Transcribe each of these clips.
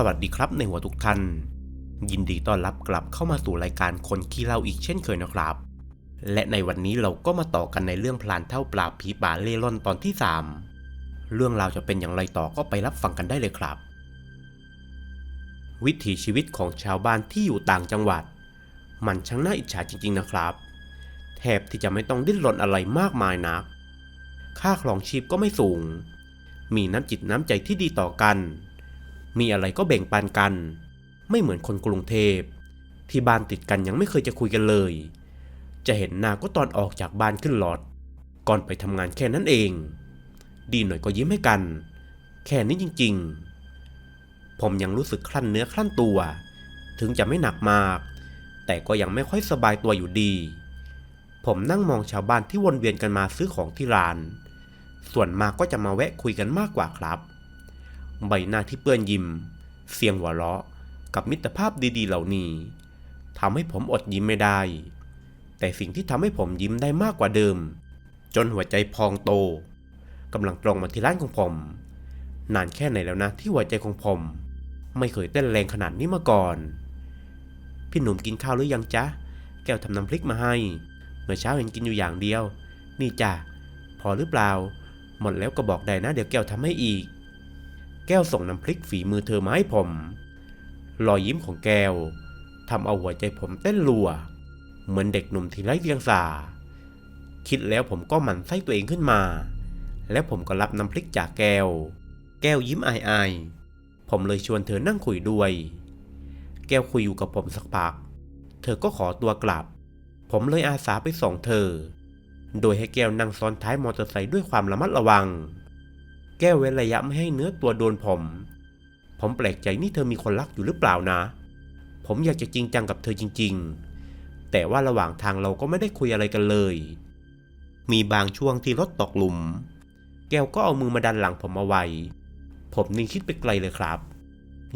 สวัสดีครับในหัวทุกท่าน ยินดีต้อนรับกลับเข้ามาสู่รายการคนขี้เล่าอีกเช่นเคยนะครับ และในวันนี้เราก็มาต่อกันในเรื่องพลานเท่าปราบผีป่าเล่ร่อนตอนที่ 3 เรื่องราวจะเป็นอย่างไรต่อก็ไปรับฟังกันได้เลยครับ วิถีชีวิตของชาวบ้านที่อยู่ต่างจังหวัด มันช่างน่าอิจฉาจริง ๆนะครับ แทบที่จะไม่ต้องดิ้นรนอะไรมากมายนัก ค่าครองชีพก็ไม่สูง มีน้ำจิตน้ำใจที่ดีต่อกัน มีอะไรก็แบ่งปันกัน ไม่เหมือนคนกรุงเทพ ที่บ้านติดกันยังไม่เคยจะคุยกันเลย จะเห็นหน้าก็ตอนออกจากบ้านขึ้นรถก่อนไปทำงานแค่นั้นเอง ดีหน่อยก็ยิ้มให้กัน แค่นี้จริงๆ ผมยังรู้สึกคลั่นเนื้อคลั่นตัว ถึงจะไม่หนักมาก แต่ก็ยังไม่ค่อยสบายตัวอยู่ดี ผมนั่งมองชาวบ้านที่วนเวียนกันมาซื้อของที่ร้าน ส่วนมากก็จะมาแวะคุยกันมากกว่าครับ ใบหน้าที่เปื้อนยิ้ม เสียงหัวเราะ กับมิตรภาพดีๆ เหล่านี้ทำให้ผมอดยิ้มไม่ได้ แต่สิ่งที่ทำให้ผมยิ้มได้มากกว่าเดิม จนหัวใจพองโตกำลังตรงมาที่ร้านของผม นานแค่ไหนแล้วนะที่หัวใจของผม ไม่เคยเต้นแรงขนาดนี้มาก่อน พี่หนุ่มกินข้าวหรือยังจ๊ะ แก้วทำน้ำพริกมาให้ เมื่อเช้าเห็นกินอยู่อย่างเดียว นี่จ้ะพอหรือเปล่า หมดแล้วก็บอกได้นะ เดี๋ยวแก้วทำให้อีก แก้วส่งน้ำพริกฝีมือเธอมาให้ผม รอยยิ้มของแก้วทำเอาหัวใจผมเต้นรัว เหมือนเด็กหนุ่มที่ไร้เดียงสา คิดแล้วผมก็หมั่นไส้ตัวเองขึ้นมา แล้วผมก็รับน้ำพริกจากแก้ว แก้วยิ้มอายๆ ผมเลยชวนเธอนั่งคุยด้วย แก้วคุยอยู่กับผมสักพัก เธอก็ขอตัวกลับ ผมเลยอาสาไปส่งเธอ โดยให้แก้วนั่งซ้อนท้ายมอเตอร์ไซค์ด้วยความระมัดระวัง แก้วเว้นระยะไม่ให้เนื้อตัวโดนผม ผมแปลกใจนี่เธอมีคนรักอยู่หรือเปล่านะ ผมอยากจะจริงจังกับเธอจริง ๆ แต่ว่าระหว่างทางเราก็ไม่ได้คุยอะไรกันเลย มีบางช่วงที่รถตกหลุม แก้วก็เอามือมาดันหลังผมเอาไว้ ผมนี่งคิดไปไกลเลยครับ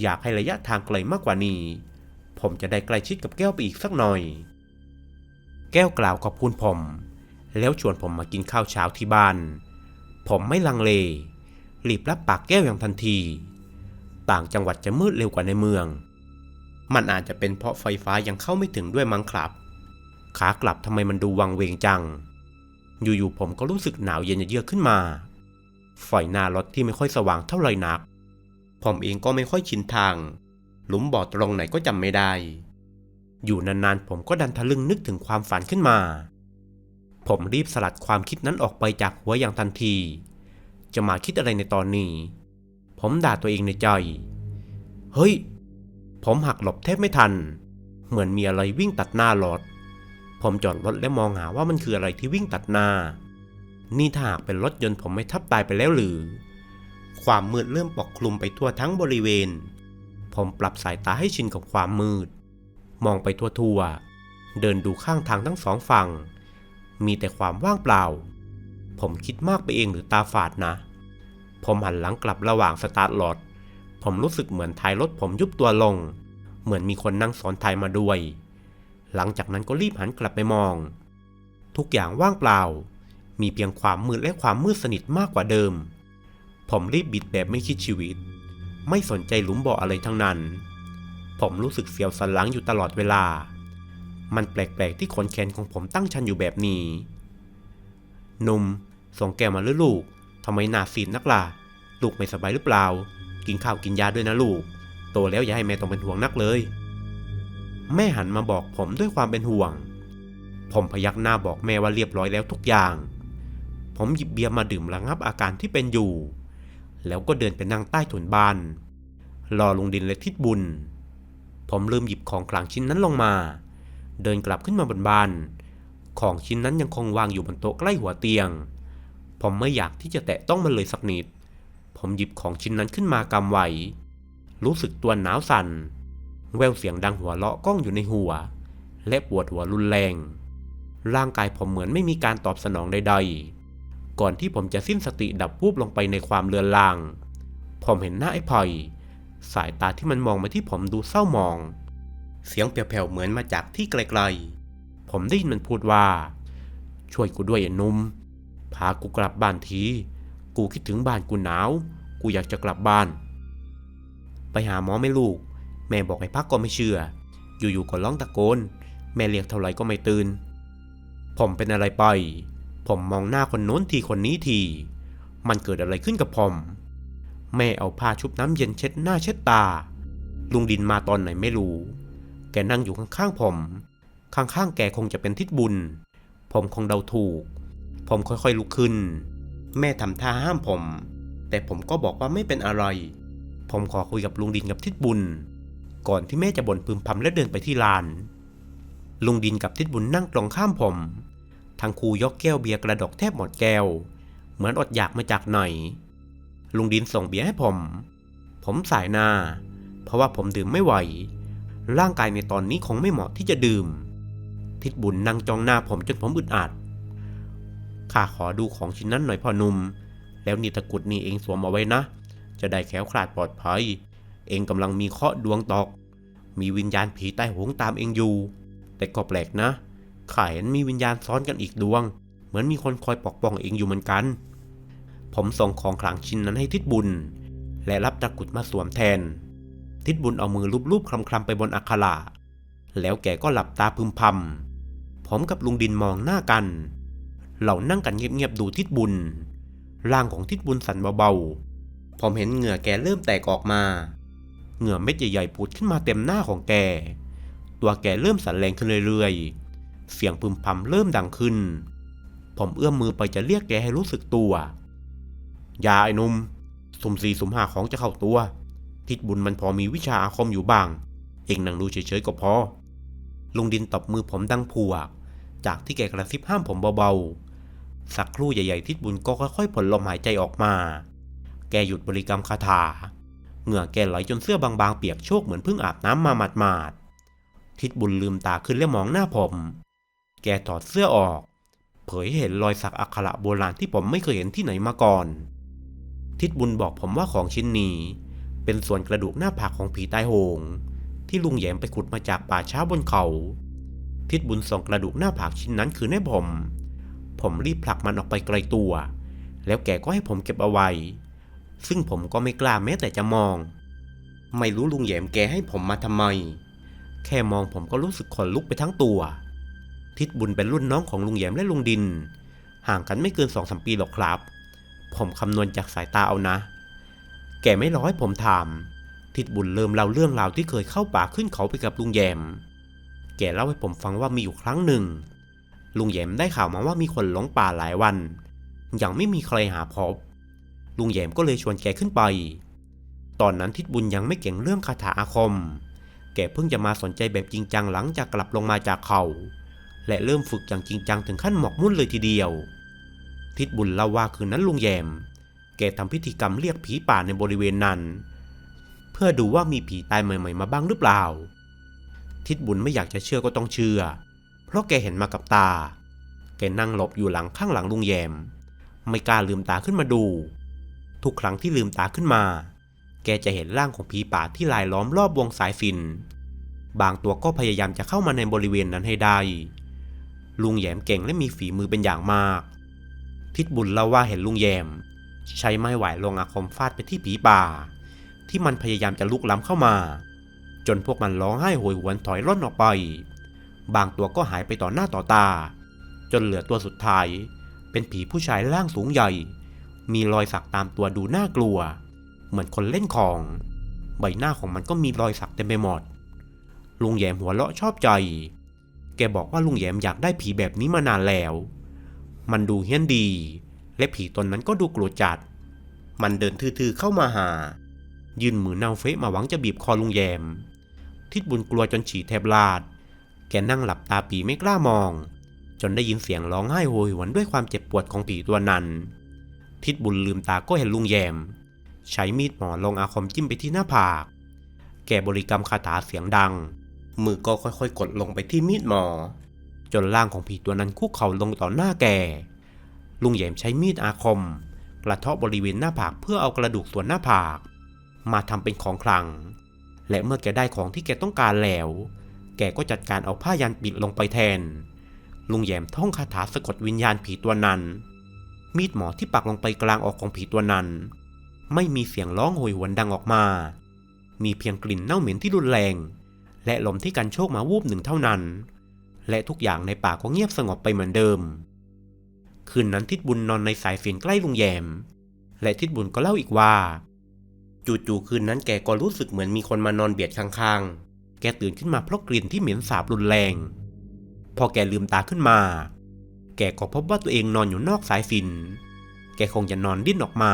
อยากให้ระยะทางไกลมากกว่านี้ ผมจะได้ใกล้ชิดกับแก้วไปอีกสักหน่อย แก้วกล่าวขอบคุณผม แล้วชวนผมมากินข้าวเช้าที่บ้าน ผมไม่ลังเล รีบรับปากแก้วอย่างทันที ต่างจังหวัดจะมืดเร็วกว่าในเมือง มันอาจจะเป็นเพราะไฟฟ้ายังเข้าไม่ถึงด้วยมั้งครับ ขากลับทำไมมันดูวังเวงจัง อยู่ๆผมก็รู้สึกหนาวเย็นเยือกขึ้นมาไฟหน้ารถที่ไม่ค่อยสว่างเท่าไหร่นัก ผมเองก็ไม่ค่อยชินทาง หลุมบ่อตรงไหนก็จำไม่ได้ อยู่นานๆผมก็ดันทะลึ่งนึกถึงความฝันขึ้นมา ผมรีบสลัดความคิดนั้นออกไปจากหัวอย่างทันที จะมาคิดอะไรในตอนนี้ ผมด่าตัวเองในใจ เฮ้ย ผมหักหลบแทบไม่ทัน เหมือนมีอะไรวิ่งตัดหน้ารถ ผมจอดรถและมองหาว่ามันคืออะไรที่วิ่งตัดหน้า นี่ถ้าหากเป็นรถยนต์ผมไม่ทับตายไปแล้วหรือ ความมืดเริ่มปกคลุมไปทั่วทั้งบริเวณ ผมปรับสายตาให้ชินกับความมืด มองไปทั่วๆ เดินดูข้างทางทั้งสองฝั่ง มีแต่ความว่างเปล่า ผมคิดมากไปเองหรือตาฝาดนะ ผมหันหลังกลับระหว่างสตาร์ทรถผมรู้สึกเหมือนท้ายรถผมยุบตัวลง เหมือนมีคนนั่งซ้อนท้ายมาด้วย หลังจากนั้นก็รีบหันกลับไปมอง ทุกอย่างว่างเปล่า มีเพียงความมืดและความมืดสนิทมากกว่าเดิม ผมรีบบิดแบบไม่คิดชีวิต ไม่สนใจหลุมบ่ออะไรทั้งนั้น ผมรู้สึกเสียวสันหลังอยู่ตลอดเวลา มันแปลกๆที่ขนแขนของผมตั้งชันอยู่แบบนี้ นุ่มส่งแกวมาหรือลูกทำไมหน้าซีดนักล่ะลูกไม่สบายหรือเปล่า กินข้าวกินยาด้วยนะลูก โตแล้วอย่าให้แม่ต้องเป็นห่วงนักเลย แม่หันมาบอกผมด้วยความเป็นห่วง ผมพยักหน้าบอกแม่ว่าเรียบร้อยแล้วทุกอย่าง ผมหยิบเบียร์มาดื่มระงับอาการที่เป็นอยู่ แล้วก็เดินไปนั่งใต้ถุนบ้านรอลงดินและทิดบุญ ผมลืมหยิบของกลางชิ้นนั้นลงมา เดินกลับขึ้นมาบนบ้าน ของชิ้นนั้นยังคงวางอยู่บนโต๊ะใกล้หัวเตียง ผมไม่อยากที่จะแตะต้องมันเลยสักนิด ผมหยิบของชิ้นนั้นขึ้นมากำไว้ รู้สึกตัวหนาวสัน่น แววเสียงดังหัวเราะก้องอยู่ในหัว และปวดหัวรุนแรง ร่างกายผมเหมือนไม่มีการตอบสนองใดๆ ก่อนที่ผมจะสิ้นสติดับวูบลงไปในความเลือนลาง ผมเห็นหน้าไอ้พลอยสายตาที่มันมองมาที่ผมดูเศร้าหมอง เสียงแผ่วๆเหมือนมาจากที่ไกลๆ ผมได้ยินมันพูดว่า ช่วยกูด้วยไอ้นุ่มพากูกลับบ้านที กูคิดถึงบ้านกูหนาว กูอยากจะกลับบ้าน ไปหาหมอไม่ลูก แม่บอกให้พักก็ไม่เชื่อ อยู่ๆก็ร้องตะโกน แม่เรียกเท่าไหร่ก็ไม่ตื่น ผมเป็นอะไรไป ผมมองหน้าคนโน้นทีคนนี้ที มันเกิดอะไรขึ้นกับผม แม่เอาผ้าชุบน้ำเย็นเช็ดหน้าเช็ดตา ลุงดินมาตอนไหนไม่รู้ แกนั่งอยู่ข้างๆผม ข้างๆแกคงจะเป็นทิศบุญ ผมคงเดาถูก ผมค่อยๆลุกขึ้น แม่ทำท่าห้ามผม แต่ผมก็บอกว่าไม่เป็นอะไร ผมขอคุยกับลุงดินกับทิศบุญ ก่อนที่แม่จะบ่นพึมพำและเดินไปที่ลาน ลุงดินกับทิศบุญนั่งตรงข้ามผมทั้งคู่ยกแก้วเบียร์กระดกแทบหมดแก้ว เหมือนอดอยากมาจากไหน ลุงดินส่งเบียร์ให้ผม ผมสายหน้า เพราะว่าผมดื่มไม่ไหว ร่างกายในตอนนี้คงไม่เหมาะที่จะดื่ม ทิศบุญนั่งจ้องหน้าผมจนผมอึดอัดข้าขอดูของชิ้นนั้นหน่อยพ่อหนุ่ม แล้วนี่ตะกุดนี่เองสวมเอาไว้นะ จะได้แคล้วคลาดปลอดภัย เองกำลังมีเคราะห์ดวงตก มีวิญญาณผีใต้หงตามเองอยู่ แต่ก็แปลกนะข้าเห็นมีวิญญาณซ้อนกันอีกดวง เหมือนมีคนคอยปกป้องเองอยู่เหมือนกัน ผมส่งของขลังชิ้นนั้นให้ทิศบุญ และรับตะกุดมาสวมแทน ทิศบุญเอามือลูบๆคลำๆไปบนอักขระแล้วแกก็หลับตาพึมพำ ผมกับลุงดินมองหน้ากันเรานั่งกันเงียบๆดูทิศบุญ ร่างของทิศบุญสั่นเบาๆ ผมเห็นเหงื่อแกเริ่มแตกออกมา เหงื่อเม็ดใหญ่ๆผุดขึ้นมาเต็มหน้าของแก ตัวแกเริ่มสั่นแรงขึ้นเรื่อยๆ เสียงพึมพำเริ่มดังขึ้น ผมเอื้อมมือไปจะเรียกแกให้รู้สึกตัวอย่าไอ้นุ่มสุ่มสี่สุ่มห้าของจะเข้าตัว ทิศบุญมันพอมีวิชาอาคมอยู่บ้าง เองนั่งดูเฉยๆก็พอ ลุงดินตบมือผมดังพวก จากที่แกกระซิบห้ามผมเบาๆ สักครู่ใหญ่ๆทิศบุญก็ค่อยๆผลลมหายใจออกมา แกหยุดบริกรรมคาถา เหงื่อแกไหลจนเสื้อบางๆเปียกโชกเหมือนเพิ่งอาบน้ำมาหมาดๆ ทิศบุญลืมตาขึ้นและมองหน้าผม แกถอดเสื้อออก เผยให้เห็นรอยสักอักขระโบราณที่ผมไม่เคยเห็นที่ไหนมาก่อน ทิศบุญบอกผมว่าของชิ้นนี้ เป็นส่วนกระดูกหน้าผากของผีตายโหง ที่ลุงแยมไปขุดมาจากป่าช้าบนเขา ทิศบุญส่งกระดูกหน้าผากชิ้นนั้นคืนให้ผม ผมรีบผลักมันออกไปไกลตัว แล้วแกก็ให้ผมเก็บเอาไว้ ซึ่งผมก็ไม่กล้าแม้แต่จะมอง ไม่รู้ลุงแยมแกให้ผมมาทำไม แค่มองผมก็รู้สึกขนลุกไปทั้งตัว ทิศบุญเป็นรุ่นน้องของลุงแยมและลุงดิน ห่างกันไม่เกินสองสมปีหรอกครับ ผมคำนวณจากสายตาเอานะ แกไม่รอให้ผมถาม ทิศบุญเริ่มเล่าเรื่องราวที่เคยเข้าป่าขึ้นเขาไปกับลุงแยม แกเล่าให้ผมฟังว่ามีอยู่ครั้งหนึ่ง ลุงแยมได้ข่าวมาว่ามีคนหลงป่าหลายวัน ยังไม่มีใครหาพบ ลุงแยมก็เลยชวนแกขึ้นไป ตอนนั้นทิศบุญยังไม่เก่งเรื่องคาถาอาคม แกเพิ่งจะมาสนใจแบบจริงจังหลังจากกลับลงมาจากเขา และเริ่มฝึกอย่างจริงจังถึงขั้นหมกมุ่นเลยทีเดียว ทิศบุญเล่าว่าคืนนั้นลุงแยม แกทำพิธีกรรมเรียกผีป่าในบริเวณนั้น เพื่อดูว่ามีผีตายใหม่ๆมาบ้างหรือเปล่า ทิศบุญไม่อยากจะเชื่อก็ต้องเชื่อ เพราะแกเห็นมากับตา แกนั่งหลบอยู่หลังข้างหลังลุงแยม ไม่กล้าลืมตาขึ้นมาดู ทุกครั้งที่ลืมตาขึ้นมา แกจะเห็นร่างของผีป่าที่ลายล้อมรอบวงสายสิน บางตัวก็พยายามจะเข้ามาในบริเวณนั้นให้ได้ ลุงแยมเก่งและมีฝีมือเป็นอย่างมาก ทิศบุญเล่าว่าเห็นลุงแยม ใช้ไม้ไหวลงอาคมฟาดไปที่ผีป่า ที่มันพยายามจะลุกล้ำเข้ามา จนพวกมันร้องไห้โหยหวนถอยร่นออกไป บางตัวก็หายไปต่อหน้าต่อตา จนเหลือตัวสุดท้าย เป็นผีผู้ชายร่างสูงใหญ่ มีรอยสักตามตัวดูน่ากลัว เหมือนคนเล่นของ ใบหน้าของมันก็มีรอยสักเต็มไปหมดลุงแยมหัวเราะชอบใจ แกบอกว่าลุงแยมอยากได้ผีแบบนี้มานานแล้ว มันดูเฮี้ยนดี และผีตนนั้นก็ดูกลัวจัด มันเดินทื่อๆเข้ามาหา ยื่นมือเน่าเฟะมาหวังจะบีบคอลุงแยม ทิดบุญกลัวจนฉี่แทบลาด แกนั่งหลับตาปีไม่กล้ามอง จนได้ยินเสียงร้องไห้โหยหวนด้วยความเจ็บปวดของผีตัวนั้น ทิดบุญลืมตาก็เห็นลุงแยม ใช้มีดหมอลงอาคมจิ้มไปที่หน้าผาก แกบริกรรมคาถาเสียงดัง มือก็ค่อยๆ กดลงไปที่มีดหมอ จนร่างของผีตัวนั้นคุกเข่าลงต่อหน้าแก ลุงแยมใช้มีดอาคมกระเทาะบริเวณหน้าผากเพื่อเอากระดูกส่วนหน้าผาก มาทำเป็นของขลัง และเมื่อแกได้ของที่แกต้องการแล้ว แกก็จัดการเอาผ้ายันปิดลงไปแทน ลุงแยมท่องคาถาสะกดวิญญาณผีตัวนั้น มีดหมอที่ปักลงไปกลางออกของผีตัวนั้น ไม่มีเสียงร้องโหยหวนดังออกมา มีเพียงกลิ่นเน่าเหม็นที่รุนแรง และลมที่กันโชคมาวูบหนึ่งเท่านั้น และทุกอย่างในป่าก็เงียบสงบไปเหมือนเดิม คืนนั้นทิดบุญนอนในสายฝินใกล้ลุงแยมและทิดบุญก็เล่าอีกว่า จู่ๆคืนนั้นแกก็รู้สึกเหมือนมีคนมานอนเบียดข้างๆ แกตื่นขึ้นมาเพราะกลิ่นที่เหม็นสาบรุนแรง พอแกลืมตาขึ้นมา แกก็พบว่าตัวเองนอนอยู่นอกสายฝิ่นแกคงจะนอนดิ้นออกมา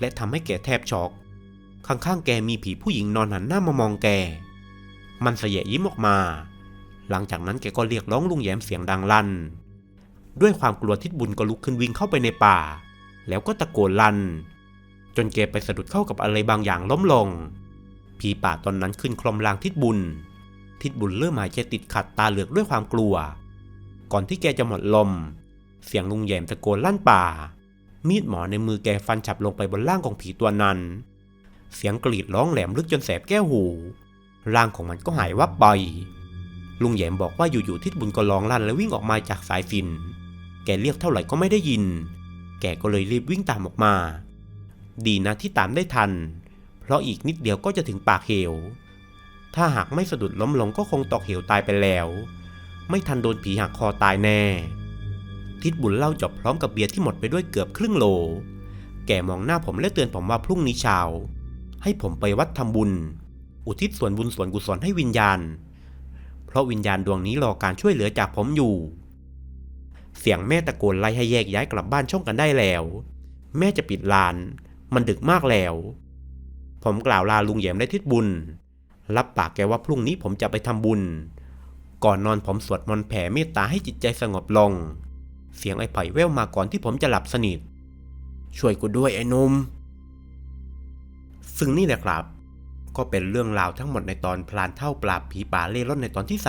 และทำให้แกแทบช็อก ข้างๆ แกมีผีผู้หญิงนอนหันหน้ามามองแก มันเสยยิ้มออกมา หลังจากนั้นแกก็เรียกร้องลุงแย้มเสียงดังลั่น ด้วยความกลัวทิดบุญก็ลุกขึ้นวิ่งเข้าไปในป่า แล้วก็ตะโกนลั่น จนแกไปสะดุดเข้ากับอะไรบางอย่างล้มลง ผีป่าตอนนั้นขึ้นคลอมลางทิดบุญ ทิดบุญเริ่มหายใจติดขัดตาเหลือกด้วยความกลัว ก่อนที่แกจะหมดลม เสียงลุงแยมตะโกนลั่นป่า มีดหมอในมือแกฟันฉับลงไปบนร่างของผีตัวนั้น เสียงกรีดร้องแหลมลึกจนแสบแก้วหู ร่างของมันก็หายวับไป ลุงแยมบอกว่าอยู่ๆทิดบุญก็ร้องลั่นและวิ่งออกมาจากสายฟิน แกเรียกเท่าไหร่ก็ไม่ได้ยิน แกก็เลยรีบวิ่งตามออกมา ดีนะที่ตามได้ทัน เพราะอีกนิดเดียวก็จะถึงปากเหว ถ้าหากไม่สะดุดล้มลงก็คงตกเหวตายไปแล้ว ไม่ทันโดนผีหักคอตายแน่ ทิดบุญเล่าจบพร้อมกับเบียร์ที่หมดไปด้วยเกือบครึ่งโหลแกมองหน้าผมและเตือนผมว่าพรุ่งนี้เช้า ให้ผมไปวัดทำบุญ อุทิศส่วนบุญส่วนกุศลให้วิญญาณ เพราะวิญญาณดวงนี้รอการช่วยเหลือจากผมอยู่ เสียงแม่ตะโกนไล่ให้แยกย้ายกลับบ้านช่องกันได้แล้ว แม่จะปิดร้าน มันดึกมากแล้ว ผมกล่าวลาลุงแยมและทิดบุญ รับปากแกว่าพรุ่งนี้ผมจะไปทำบุญ ก่อนนอนผมสวดมนต์แผ่เมตตาให้จิตใจสงบลง เสียงไอ้ไผ่แว่วมาก่อนที่ผมจะหลับสนิท ช่วยกูด้วยไอ้นุ่ม ซึ่งนี่แหละครับ ก็เป็นเรื่องราวทั้งหมดในตอนพลานเท่าปราบผีป่าเล่ร่อนในตอนที่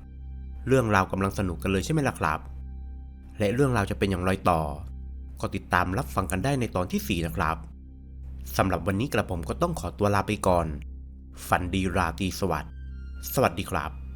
3เรื่องราวกำลังสนุกกันเลยใช่ไหมล่ะครับ และเรื่องราวจะเป็นอย่างไรต่อ ก็ติดตามรับฟังกันได้ในตอนที่ 4 นะครับ สำหรับวันนี้กระผมก็ต้องขอตัวลาไปก่อน ฝันดีราตรีสวัสดิ์ สวัสดีครับ